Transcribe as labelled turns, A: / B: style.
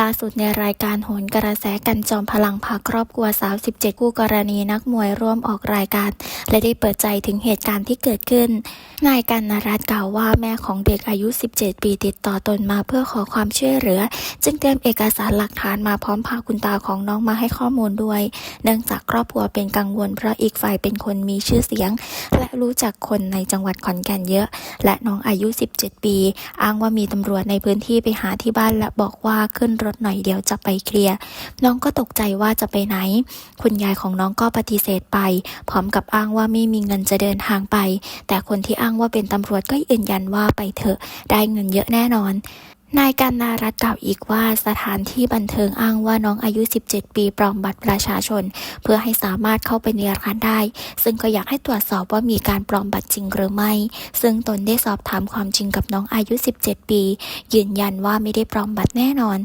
A: ล่าสุดในรายการโหนกระแสกันจอมพลังพาครอบครัวสาว 17 คู่กรณีนักมวยร่วมออกรายการ และได้เปิดใจถึงเหตุการณ์ที่เกิดขึ้น นายกันนรัตน์กล่าวว่าแม่ของเด็กอายุ 17 ปีติดต่อตนมาเพื่อขอความช่วยเหลือ จึงเตรียมเอกสารหลักฐานมาพร้อมพาคุณตาของน้องมาให้ข้อมูลด้วย เนื่องจากครอบครัวเป็นกังวลเพราะอีกฝ่ายเป็นคนมีชื่อเสียง และรู้จักคนในจังหวัดขอนแก่นเยอะ และน้องอายุ 17 ปี อ้างว่ามีตำรวจในพื้นที่ไปหาที่บ้านและบอกว่าขึ้นรถหน่อยเดียวจะไปเคลียร์น้องก็ตกใจว่าจะไปไหน คุณยายของน้องก็ปฏิเสธไป พร้อมกับอ้างว่าไม่มีเงินจะเดินทางไป แต่คนที่อ้างว่าเป็นตำรวจก็ยืนยันว่าไปเถอะได้เงินเยอะแน่นอนนายกันนารัตกล่าวอีกว่าสถานที่บันเทิงอ้างว่าน้องอายุ 17 ปีปลอมบัตรประชาชน เพื่อให้สามารถเข้าไปในร้านได้ ซึ่งก็อยากให้ตรวจสอบว่ามีการปลอมบัตรจริงหรือไม่ ซึ่งตนได้สอบถามความจริงกับน้องอายุ 17 ปี ยืนยันว่าไม่ได้ปลอมบัตรแน่นอน